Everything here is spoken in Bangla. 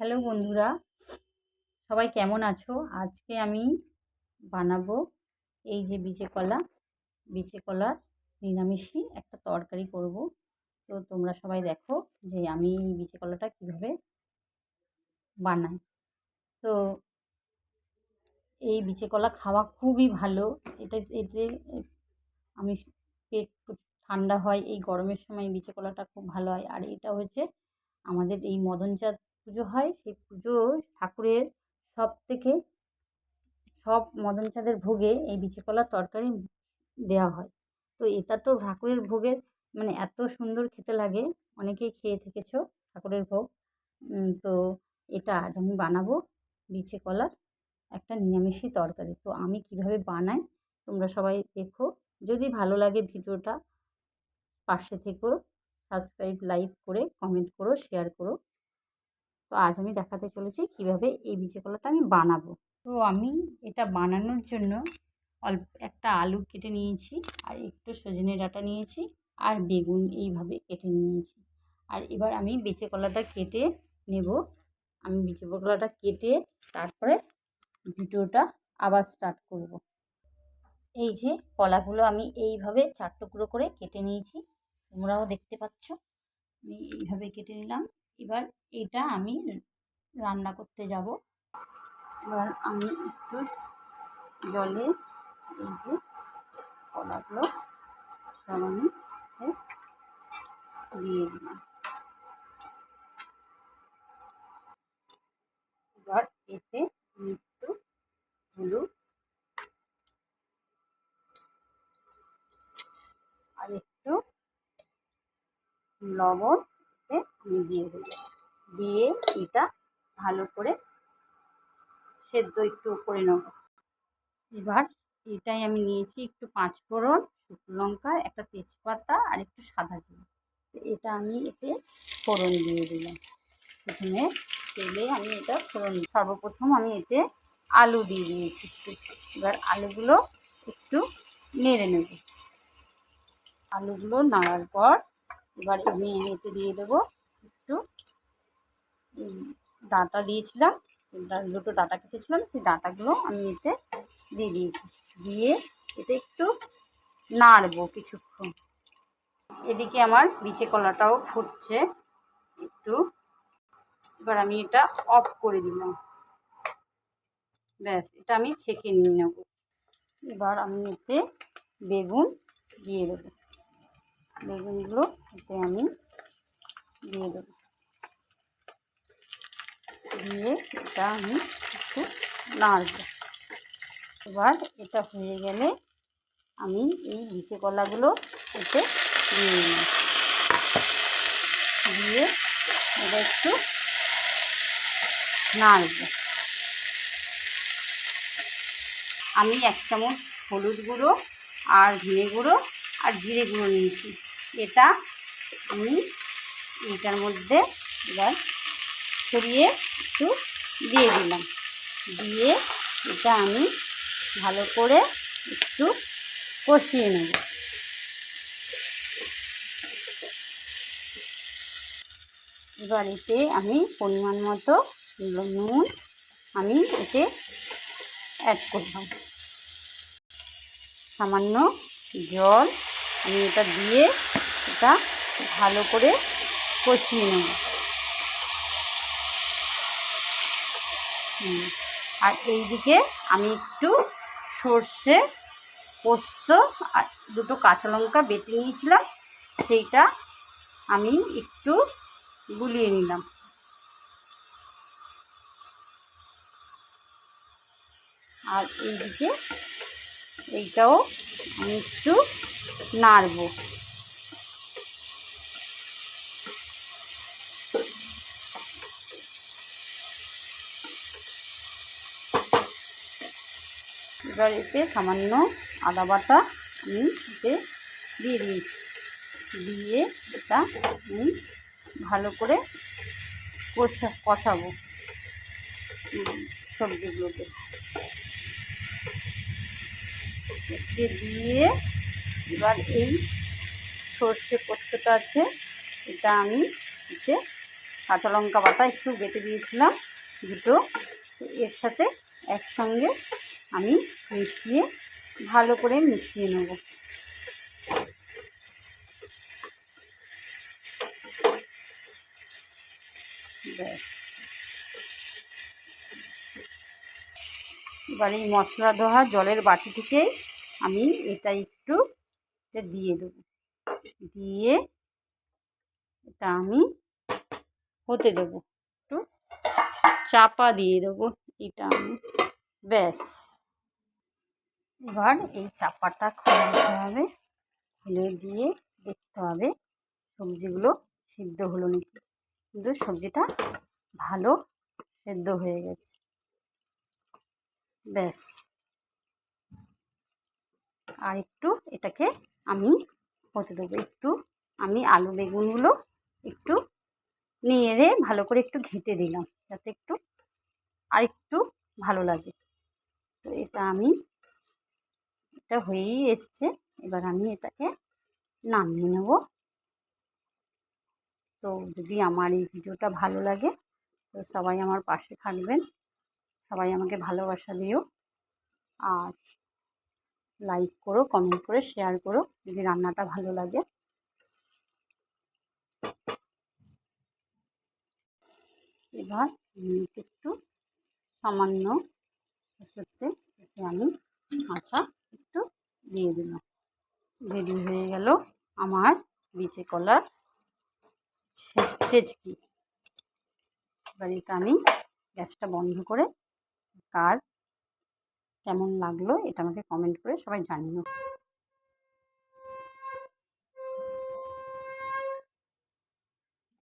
হ্যালো বন্ধুরা, সবাই কেমন আছো? আজকে আমি বানাবো এই যে বিচে কলা। বিচে কলার নিরামিষি একটা তরকারি করব। তো তোমরা সবাই দেখো যে আমি এই বিচে কলাটা কীভাবে বানাই। তো এই বিচে কলা খাওয়া খুবই ভালো। এটা, এতে আমি পেট ঠান্ডা হয়। এই গরমের সময় বিচে কলাটা খুব ভালো হয়। আর এটা হচ্ছে আমাদের এই মদনচাঁদ পুজো হয়, সেই পুজো ঠাকুরের সব থেকে সব মদন চাঁদের ভোগে এই বিচি কলার তরকারি দেওয়া হয়। তো এটা তো ঠাকুরের ভোগের মানে এত সুন্দর খেতে লাগে অনেকেই খেয়ে থেকেছো ঠাকুরের ভোগ। তো এটা আজ আমি বানাবো বিচে কলার একটা নিরামিষি তরকারি। তো আমি কীভাবে বানাই তোমরা সবাই দেখো। যদি ভালো লাগে ভিডিওটা, পাশে থেকেও সাবস্ক্রাইব, লাইক করে, কমেন্ট করো, শেয়ার করো। তো আজ আমি দেখাতে চলেছি কীভাবে এই বিচে কলাটা আমি বানাবো। তো আমি এটা বানানোর জন্য অল্প একটা আলু কেটে নিয়েছি, আর একটু সজনে ডাঁটা নিয়েছি, আর বেগুন এইভাবে কেটে নিয়েছি। আর এবার আমি বেচে কলাটা কেটে নেব। আমি বিচে কলাটা কেটে তারপরে ভিডিওটা আবার স্টার্ট করব। এই যে কলাগুলো আমি এইভাবে চার টুকরো করে কেটে নিয়েছি, তোমরাও দেখতে পাচ্ছ। আমি এইভাবে কেটে নিলাম। এবার এটা আমি রান্না করতে যাব। এবার আমি একটু জলে এই যে কলাগুলো সব আমি দিয়ে দিলাম। এবার এতে একটু হলুদ আর একটু লবণ আমি দিয়ে দেবো দিয়ে এটা ভালো করে সেদ্ধ একটু করে নেব। এবার এটাই আমি নিয়েছি একটু পাঁচ ফোড়ন, শুকনো লঙ্কা, একটা তেজপাতা আর একটু সাদা জিরে। এটা আমি এতে ফোড়ন দিয়ে দিলাম। প্রথমে তেলে আমি এটা ফোড়ন সর্বপ্রথম আমি এতে আলু দিয়ে দিয়েছি একটু। এবার আলুগুলো একটু নেড়ে নেব। আলুগুলো নাড়ার পর এবার আমি এতে দিয়ে দেবো একটু ডাঁটা দিয়েছিলাম দুটো ডাঁটা কেটেছিলাম, সেই ডাঁটাগুলো আমি এতে দিয়ে দিয়েছি। দিয়ে এতে একটু নাড়বো কিছুক্ষণ। এদিকে আমার বিচে কলাটাও ফুটছে একটু। এবার আমি এটা অফ করে দিলাম। ব্যাস, এটা আমি ছেঁকে নিয়ে নেব। এবার আমি এতে বেগুন দিয়ে দেবো। বেগুনগুলো এতে আমি দিয়ে দেবো। দিয়ে এটা আমি একটু নাড়ব। এবার এটা হয়ে গেলে আমি এই বিচে কলাগুলো এতে দিয়ে নিই দিয়ে এটা একটু নাড়ব। আমি এক চামচ হলুদ গুঁড়ো আর ধনে গুঁড়ো আর জিরে গুঁড়ো নিয়েছি। এটা আমি এইটার মধ্যে এবার ছড়িয়ে একটু দিয়ে দিলাম। দিয়ে এটা আমি ভালো করে একটু কষিয়ে নেব। এবার এতে আমি পরিমাণ মতো নুন আমি এতে অ্যাড করলাম সামান্য জল আমি এটা দিয়ে এটা ভালো করে কষিয়ে নেব। আর এই দিকে আমি একটু সর্ষে পোস্ত আর দুটো কাঁচা লঙ্কা বেটে নিয়েছিলাম, সেইটা আমি একটু গুলিয়ে নিলাম। আর এইদিকে এইটাও আমি একটু নাড়বো। এবার এতে সামান্য আদা বাটা আমি এতে দিয়ে দিয়েছি। দিয়ে এটা আমি ভালো করে কষা, কষাবো সবজিগুলোকে কষিয়ে দিয়ে এবার এই সর্ষে পোস্তটা আছে, এটা আমি এতে কাঁচা লঙ্কা বাটা একটু বেটে দিয়েছিলাম, দুটো, এর সাথে একসঙ্গে আমি মিশিয়ে ভালো করে মিশিয়ে নেব। ব্যাস এবার এই মশলা ধোয়া জলের বাটি থেকে আমি এটা একটু দিয়ে দেবো। দিয়ে এটা আমি হতে দেবো। একটু চাপা দিয়ে দেবো। এটা আমি ব্যাস। এবার এই চাপাটা খুলে দিতে হবে। খুলে দিয়ে দেখতে হবে সবজিগুলো সিদ্ধ হলো নাকি। কিন্তু সবজিটা ভালো সেদ্ধ হয়ে গেছে। ব্যাস। আর একটু এটাকে আমি হতে দেবো। একটু আমি আলু বেগুনগুলো একটু নিয়ে ভালো করে একটু ঘেঁটে দিলাম, যাতে একটু আর একটু ভালো লাগে। তো এটা আমি এটা হয়েই এসছে। এবার আমি এটাকে নামিয়ে নেব। তো যদি আমার এই ভিডিওটা ভালো লাগে, তো সবাই আমার পাশে থাকবেন। সবাই আমাকে ভালোবাসা দিও। আর লাইক করো কমেন্ট করে শেয়ার করো, যদি রান্নাটা ভালো লাগে। এবার একটু সামান্য আমি আচা একটু দিয়ে দিলাম। রেডি হয়ে গেল আমার বিচে কলার চেচকি এবার এটা আমি গ্যাসটা বন্ধ করে কার কেমন লাগল এটা আমাকে কমেন্ট করে সবাই জানিও।